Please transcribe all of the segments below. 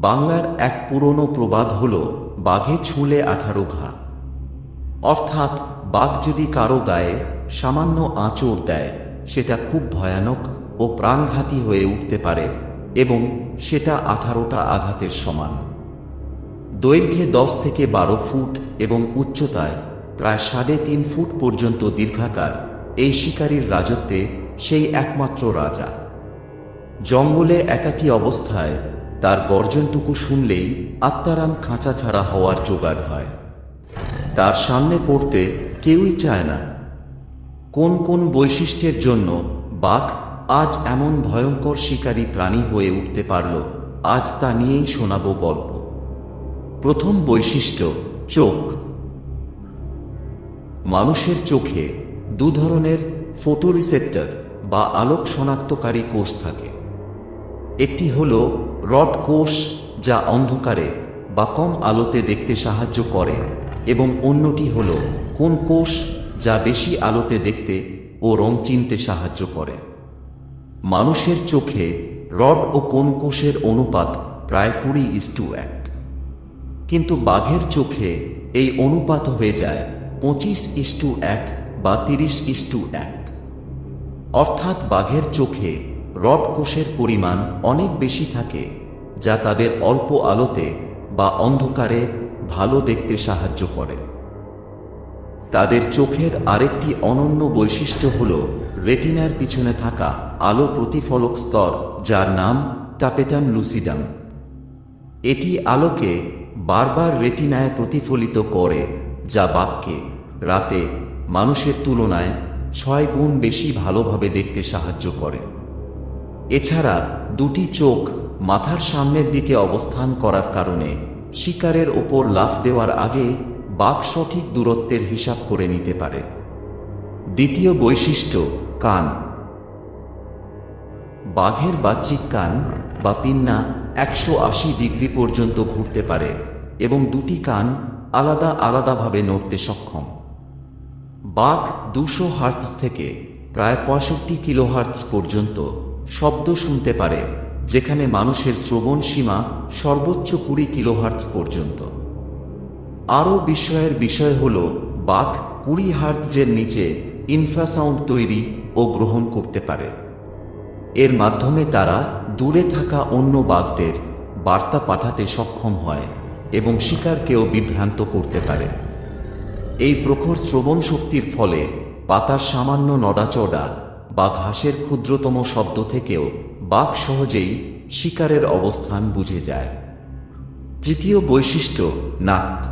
বাংলার এক পুরনো প্রবাদ হল, বাঘে ছুঁলে আঠারো ঘা। অর্থাৎ, বাঘ যদি কারও গায়ে সামান্য আঁচড় দেয়, সেটা খুব ভয়ানক ও প্রাণঘাতী হয়ে উঠতে পারে এবং সেটা আঠারোটা আঘাতের সমান। দৈর্ঘ্যে দশ থেকে বারো ফুট এবং উচ্চতায় প্রায় সাড়ে তিন ফুট পর্যন্ত দীর্ঘাকার এই শিকারীর রাজত্বে সেই একমাত্র রাজা। জঙ্গলে একাকী অবস্থায় তার গর্জনটুকু শুনলেই আত্মারাম খাঁচা ছাড়া হওয়ার জোগাড় হয়। তার সামনে পড়তে কেউই চায় না। কোন কোন বৈশিষ্ট্যের জন্য বাঘ আজ এমন ভয়ঙ্কর শিকারী প্রাণী হয়ে উঠতে পারল, আজ তা নিয়েই শোনাব গল্প। প্রথম বৈশিষ্ট্য, চোখ। মানুষের চোখে দু ধরনের ফটোরিসেপ্টর বা আলোক শনাক্তকারী কোষ থাকে। একটি হল রড কোষ যা অন্ধকারে বা কম আলোতে দেখতে সাহায্য করে, এবং অন্যটি হল কোন কোষ যা বেশি আলোতে দেখতে ও রং চিনতে সাহায্য করে। মানুষের চোখে রড ও কোন কোষের অনুপাত প্রায় কুড়ি ইস্টু এক। কিন্তু বাঘের চোখে এই অনুপাত হয়ে যায় পঁচিশ ইস্টু এক বা তিরিশ ইস্টু এক। অর্থাৎ বাঘের চোখে রড কোষের পরিমাণ অনেক বেশি থাকে, যা তাদের অল্প আলোতে বা অন্ধকারে ভালো দেখতে সাহায্য করে। তাদের চোখের আরেকটি অনন্য বৈশিষ্ট্য হল রেটিনার পিছনে থাকা আলো প্রতিফলক স্তর, যার নাম টাপেটাম লুসিডাম। এটি আলোকে বারবার রেটিনায় প্রতিফলিত করে, যা বাক্যে রাতে মানুষের তুলনায় ছয় গুণ বেশি ভালোভাবে দেখতে সাহায্য করে। এছাড়া দুটি চোখ মাথার সামনের দিকে অবস্থান করার কারণে শিকারের ওপর লাফ দেওয়ার আগে বাঘ সঠিক দূরত্বের হিসাব করে নিতে পারে। দ্বিতীয় বৈশিষ্ট্য, কান। বাঘের বাহ্যিক কান বা পিন্না একশো আশি ডিগ্রি পর্যন্ত ঘুরতে পারে এবং দুটি কান আলাদা আলাদাভাবে নড়তে সক্ষম। বাঘ দুশো হার্টস থেকে প্রায় পঁয়ষট্টি কিলো কিলোহার্টস পর্যন্ত শব্দ শুনতে পারে, যেখানে মানুষের শ্রবণ সীমা সর্বোচ্চ কুড়ি কিলোহার্টস পর্যন্ত। আরও বিস্ময়ের বিষয় হল বাঘ কুড়ি হার্টজের নিচে ইনফ্রাসাউন্ড তৈরি ও গ্রহণ করতে পারে। এর মাধ্যমে তারা দূরে থাকা অন্য বাঘদের বার্তা পাঠাতে সক্ষম হয় এবং শিকারকেও বিভ্রান্ত করতে পারে। এই প্রখর শ্রবণ শক্তির ফলে পাতার সামান্য নড়াচড়া বা ঘাসের ক্ষুদ্রতম শব্দ থেকেও বাঘ সহজেই শিকারের অবস্থান বুঝে যায়। তৃতীয় বৈশিষ্ট্য, নাক।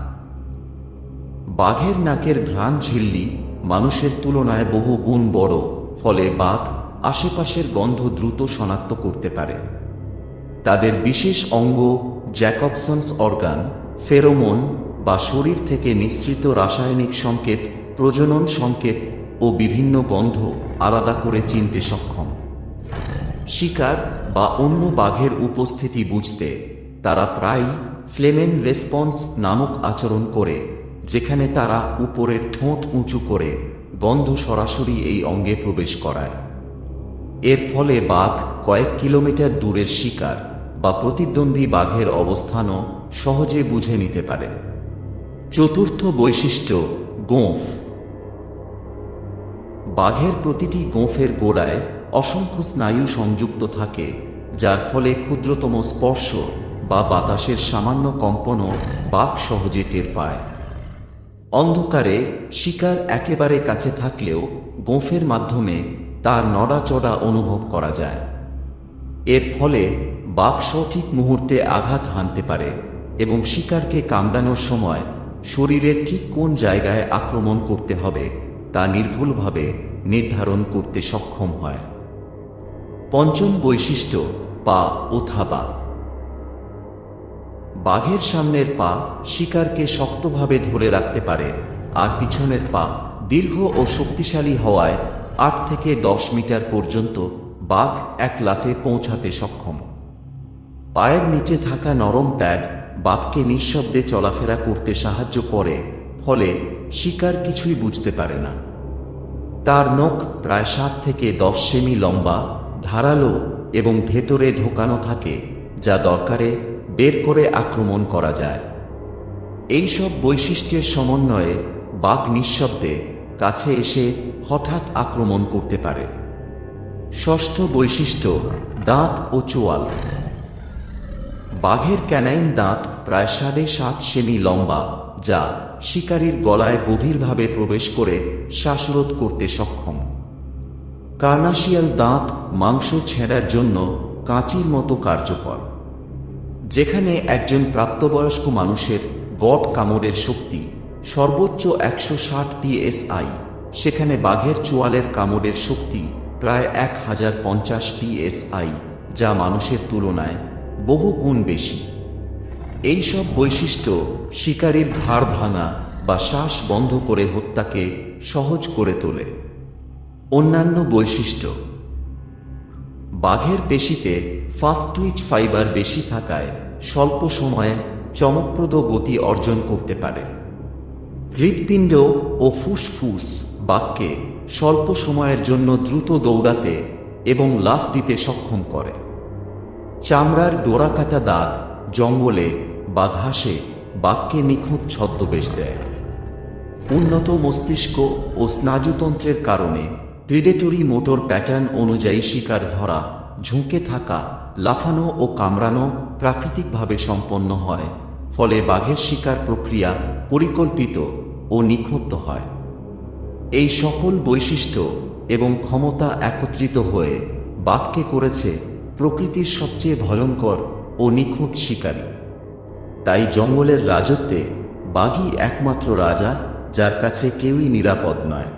বাঘের নাকের ঘ্রাণ ঝিল্লি মানুষের তুলনায় বহু গুণ বড়, ফলে বাঘ আশেপাশের গন্ধ দ্রুত শনাক্ত করতে পারে। তাদের বিশেষ অঙ্গ জ্যাকবসন্স অর্গান, ফেরোমন বা শরীর থেকে নিঃসৃত রাসায়নিক সংকেত, প্রজনন সংকেত ও বিভিন্ন গন্ধ আলাদা করে চিনতে সক্ষম। শিকার বা অন্য বাঘের উপস্থিতি বুঝতে তারা প্রায়ই ফ্লেমেন রেসপন্স নামক আচরণ করে, যেখানে তারা উপরের ঠোঁট উঁচু করে গন্ধ সরাসরি এই অঙ্গে প্রবেশ করায়। এর ফলে বাঘ কয়েক কিলোমিটার দূরের শিকার বা প্রতিদ্বন্দ্বী বাঘের অবস্থানও সহজে বুঝে নিতে পারে। চতুর্থ বৈশিষ্ট্য, গোঁফ। বাঘের প্রতিটি গোঁফের গোড়ায় অসংখ্য স্নায়ু সংযুক্ত থাকে, যার ফলে ক্ষুদ্রতম স্পর্শ বা বাতাসের সামান্য কম্পনও বাঘ সহজে টের পায়। অন্ধকারে শিকার একেবারে কাছে থাকলেও গোঁফের মাধ্যমে তার নড়াচড়া অনুভব করা যায়। এর ফলে বাঘ সঠিক মুহূর্তে আঘাত হানতে পারে এবং শিকারকে কামড়ানোর সময় শরীরের ঠিক কোন জায়গায় আক্রমণ করতে হবে তা নির্ভুলভাবে নির্ধারণ করতে সক্ষম হয়। পঞ্চম বৈশিষ্ট্য, পা ও থাবা বাঘের সামনের পা শিকারকে শক্তভাবে ধরে রাখতে পারে, আর পিছনের পা দীর্ঘ ও শক্তিশালী হওয়ায় আট থেকে দশ মিটার পর্যন্ত বাঘ এক লাফে পৌঁছাতে সক্ষম। পায়ের নিচে থাকা নরম প্যাড বাঘকে নিঃশব্দে চলাফেরা করতে সাহায্য করে, ফলে শিকার কিছুই বুঝতে পারে না। তার নখ প্রায় সাত থেকে দশ সেমি লম্বা, ধারালো এবং ভেতরে ঢোকানো থাকে, যা দরকারে বের করে আক্রমণ করা যায়। এই সব বৈশিষ্ট্যের সমন্বয়ে বাঘ নিঃশব্দে কাছে এসে হঠাৎ আক্রমণ করতে পারে। ষষ্ঠ বৈশিষ্ট্য, দাঁত ও চোয়াল। বাঘের ক্যানাইন দাঁত প্রায় সাড়ে সাত সেমি লম্বা যা শিকারীর গলায় গভীরভাবে প্রবেশ করে শ্বাসরোধ করতে সক্ষম। কার্নাশিয়াল দাঁত মাংস ছেঁড়ার জন্য কাঁচির মতো কার্যকর, যেখানে একজন প্রাপ্তবয়স্ক মানুষের গট কামড়ের শক্তি সর্বোচ্চ একশো ষাট পিএসআই, সেখানে বাঘের চোয়ালের কামড়ের শক্তি প্রায় এক হাজার পঞ্চাশ পিএসআই, যা মানুষের তুলনায় বহু গুণ বেশি। এই সব বৈশিষ্ট্য শিকারীর ঘাড় ভাঙা বা শ্বাস বন্ধ করে হত্যাকে সহজ করে তোলে। অন্যান্য বৈশিষ্ট্য, বাঘের পেশিতে ফাস্ট টুইচ ফাইবার বেশি থাকায় স্বল্প সময়ে চমকপ্রদ গতি অর্জন করতে পারে। হৃৎপিণ্ড ও ফুসফুস বাঘকে স্বল্প সময়ের জন্য দ্রুত দৌড়াতে এবং লাফ দিতে সক্ষম করে। চামড়ার ডোরাকাটা দাগ জঙ্গলে বা ঘাসে বাঘকে নিখুঁত ছদ্মবেশ দেয়। উন্নত মস্তিষ্ক ও স্নায়ুতন্ত্রের কারণে প্রিডেটরি মোটর প্যাটার্ন অনুযায়ী শিকার ধরা, ঝুঁকে থাকা, লাফানো ও কামড়ানো প্রাকৃতিকভাবে সম্পন্ন হয়, ফলে বাঘের শিকার প্রক্রিয়া পরিকল্পিত ও নিখুঁত হয়। এই সকল বৈশিষ্ট্য এবং ক্ষমতা একত্রিত হয়ে বাঘকে করেছে প্রকৃতির সবচেয়ে ভয়ঙ্কর ও নিখুঁত শিকারী। তাই জঙ্গলের রাজত্বে বাঘই একমাত্র রাজা যার কাছে কেউই নিরাপদ নয়।